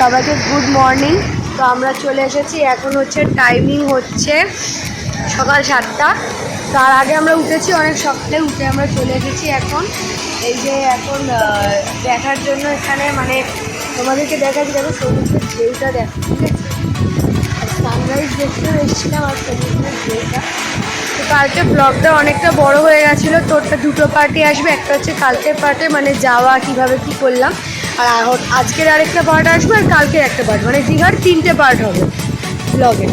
সবাইকে good morning. তো আমরা চলে এসেছি। এখন হচ্ছে টাইমিং হচ্ছে সকাল সাতটা। তার আগে আমরা উঠেছি, অনেক সকালে উঠে আমরা চলে এসেছি এখন। এই যে এখন দেখার জন্য এখানে মানে তোমাদেরকে দেখাচ্ছি, দেখো সমুদ্রের ঢেউটা দেখো সানরাইজ দেখতেও এসেছিলাম, আর সমুদ্রের ঢেউটা তো কালকে ব্লগটা অনেকটা বড় হয়ে গেছিল। তোরটা দুটো পার্টি আসবে, একটা হচ্ছে কালকের পার্টে মানে যাওয়া, কীভাবে, কি করলাম। আর আহ- আজকের আরেকটা পার্ট আসবে আর কালকের একটা পার্ট মানে দীঘার তিনটে পার্ট হবে ব্লগে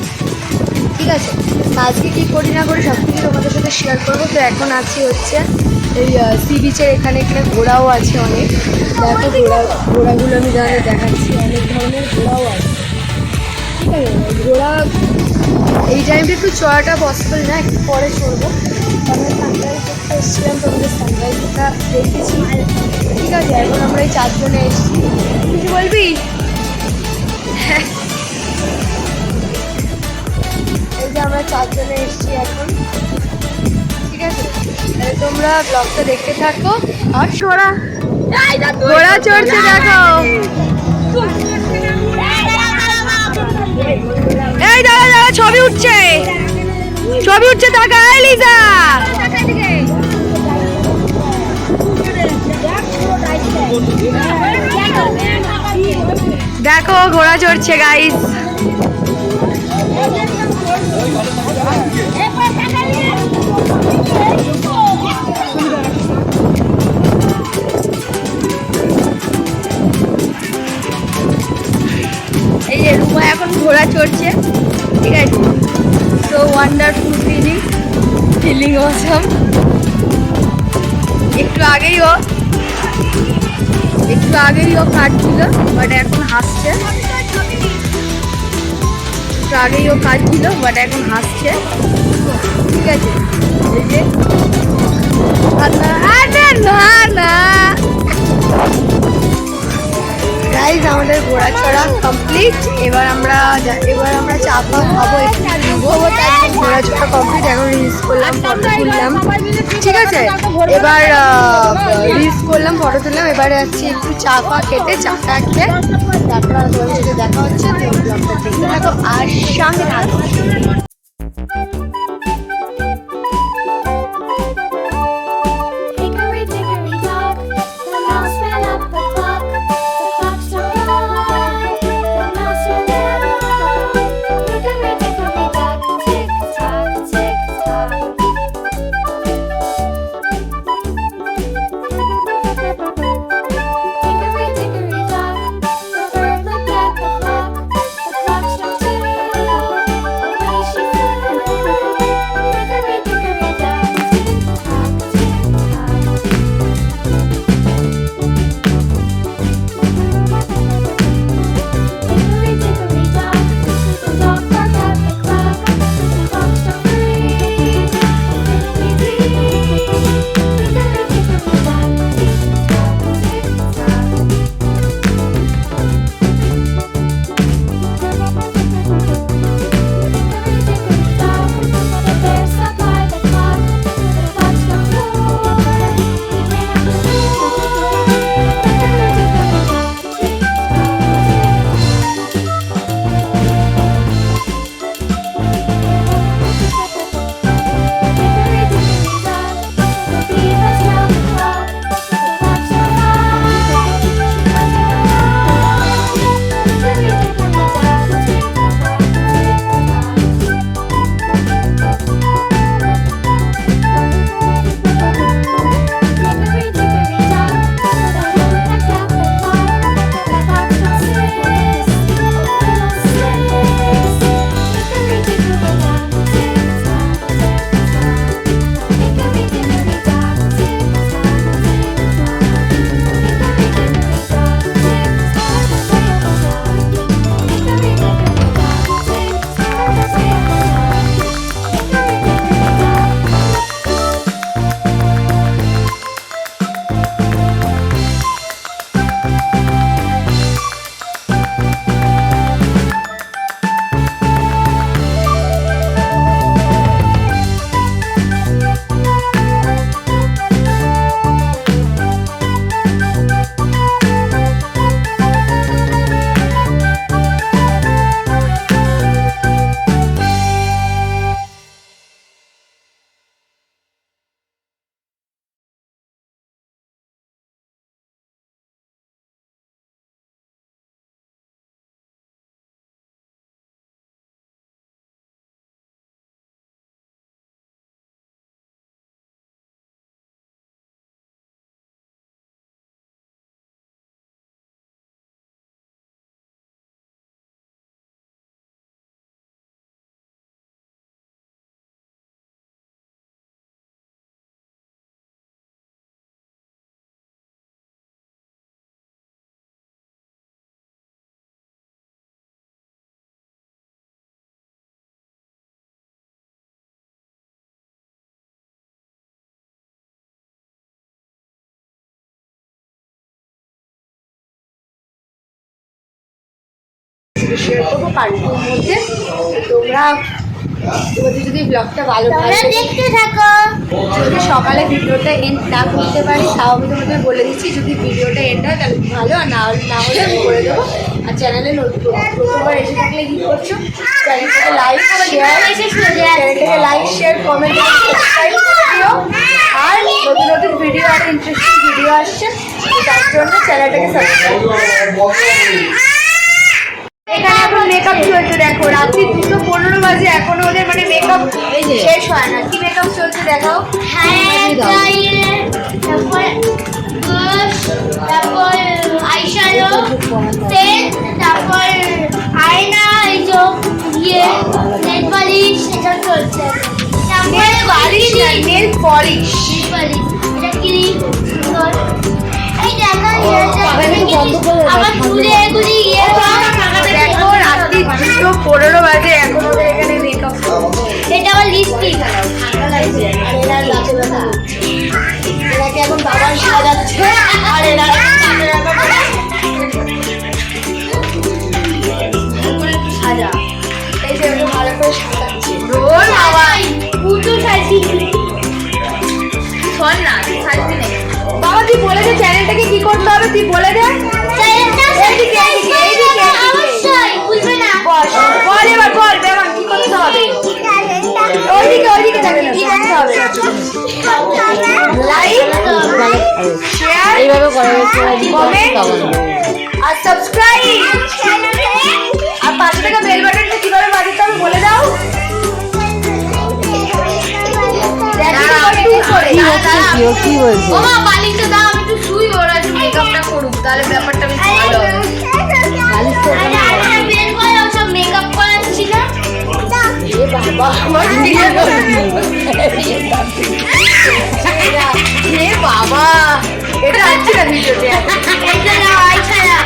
ঠিক আছে? আজকে কী করি না করি সব কিছু তোমাদের সাথে শেয়ার করব। তো এখন আছি হচ্ছে এই সি বিচের এখানে এখানে ঘোড়াও আছে অনেক। দেখো ঘোড়া, ঘোড়াগুলো আমি যাদের দেখাচ্ছি। অনেক ধরনের ঘোড়াও আছে। ঠিক আছে? ঘোড়া, এই টাইমটা একটু চড়াটা পসিবল না? একটু পরে চড়বো। এসেছিলাম সানরাইজটা দেখেছি ঠিক আছে এখন আমরা এই চারজনে এসেছি বলবি এই যে আমরা চারজনে এসেছি এখন ঠিক আছে তোমরা ব্লগটা দেখতে থাকো আর সোরা ঘোড়া চড়ছে দেখো দাদা দাদা ছবি উঠছে। ছবি উঠছে টাকা লিজা। দেখো ঘোড়া চড়ছে গাইস ফিলিং অসম একটু আগেই ও, একটু আগেই ও কাটছিল বাট এখন হাসছে। একটু আগেই ও কাটছিল বাট এখন হাসছে। ঠিক আছে, এই যে। আমাদের ঘোরা চড়া কমপ্লিট এবার আমরা এবার আমরা চা খাব একটু। চড়া কমপ্লিট এখন রিলস করলাম ফটো তুললাম। ঠিক আছে এবার রিলস করলাম ফটো তুললাম এবারে যাচ্ছি একটু চা পা খেতে চা ফা খেয়ে তারপর তোমাদের সাথে দেখা হচ্ছে দেখতে থাকো। আর সঙ্গে থাকো। শেয়ার করব পার্টির মধ্যে। তোমরা তোমাদের যদি ব্লগটা ভালো দেখতে থাকো। যদি সকালে ভিডিওটা এন্ড না করতে পারি তাও আমি তোমাদের বলে দিচ্ছি যদি ভিডিওটা এন্ড হয় তাহলে ভালো আর না হলে না হলে আমি করে দেবো। আর চ্যানেলে নতুন প্রথমবার এসে থাকলে কি করছ? চ্যানেলটাকে লাইক শেয়ার চ্যানেলটাকে লাইক শেয়ার কমেন্ট সাবস্ক্রাইব করে দিও। আর নতুন নতুন ভিডিও আর ইন্টারেস্টিং ভিডিও আসছে তার জন্য চ্যানেলটাকে সাবস্ক্রাইব এখানে এখন মেকআপ চলছে দেখো। রাত্রি দুটো পনেরো বাজে এখনও ওদের মানে মেকআপ শেষ হয় না। কি মেকআপ চলছে দেখাও। হাইলাইটার তারপর তারপর আইশ্যাডো পেন তারপর আয়না এই যে ইয়ে নেল পালিশ এটা চলছে। তারপরে polish nail polish nail polish এটা ক্রিম সুন্দর। এই দেখো পনেরো বাজে এখন ওদের এখানে মেকআপ এটা আমার লিপস্টিক ঠান্ডা লাগছে। আর এরা লাচে ব্যথা। এরাকে এখন বাবার সাজাচ্ছে আর এরা সাজা। এই যে ভালো করে সাজাচ্ছে। রোল আবার পুজো সাজি শোন না সাজবি বাবা তুই বলে দে চ্যানেলটাকে কি করতে হবে? তুই বলে কি কি ও মা দাও আমি একটু শুই ওরা মেকআপটা করুক তাহলে ব্যাপারটা বেশ ভালো বাবা এটা আছে না ভিডিওতে এটা না আইছাড়া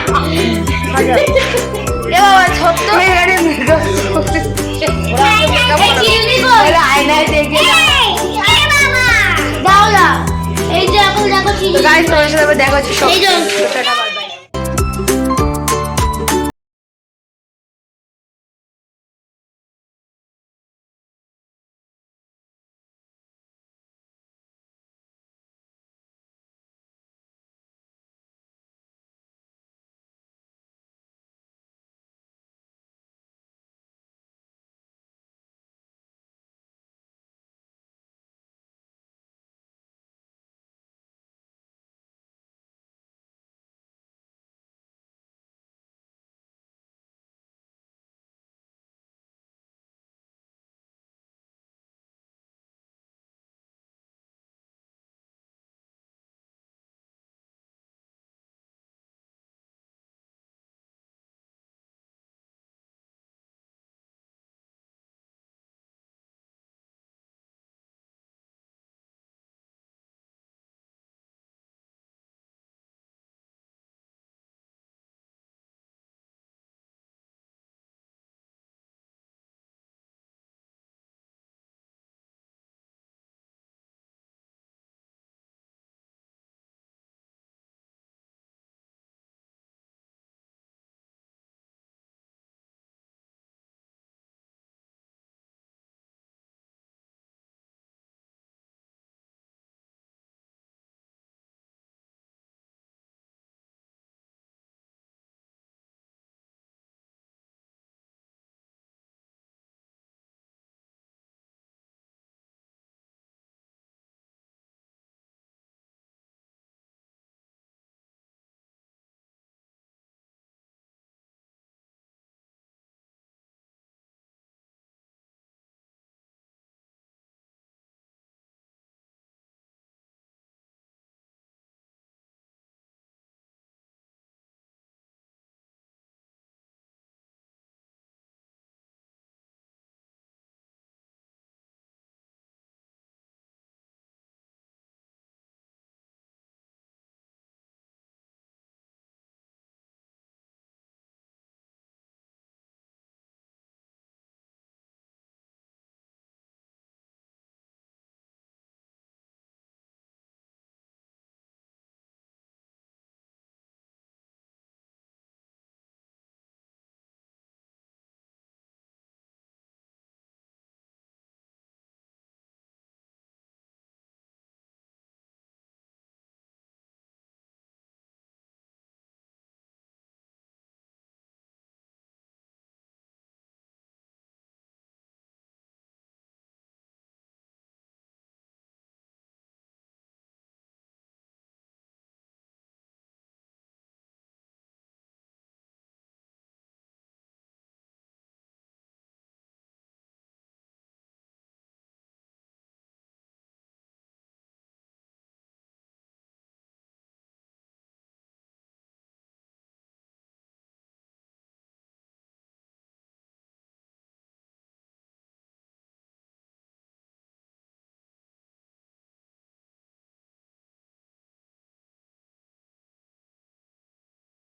এ বাবা ছোট্ট মেকআপ আয়নায় দেখে দেখো সাথে দেখা হচ্ছে সব এই যে। টাটা বাই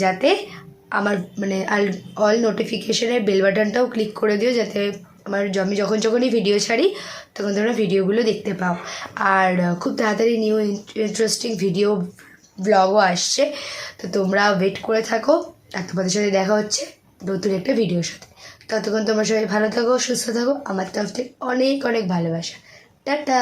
যাতে আমার মানে অল নোটিফিকেশনের বেল বাটনটাও ক্লিক করে দিও যাতে আমার আমি যখন যখনই ভিডিও ছাড়ি, তখন তোমরা ভিডিওগুলো দেখতে পাও। আর খুব তাড়াতাড়ি নিউ ইন্টারেস্টিং ভিডিও ব্লগও আসছে। তো তোমরা ওয়েট করে থাকো, আর তোমাদের সাথে দেখা হচ্ছে নতুন একটা ভিডিওর সাথে। ততক্ষণ তোমরা সবাই ভালো থাকো, সুস্থ থাকো। আমার তরফ থেকে অনেক অনেক ভালোবাসা। টাটা!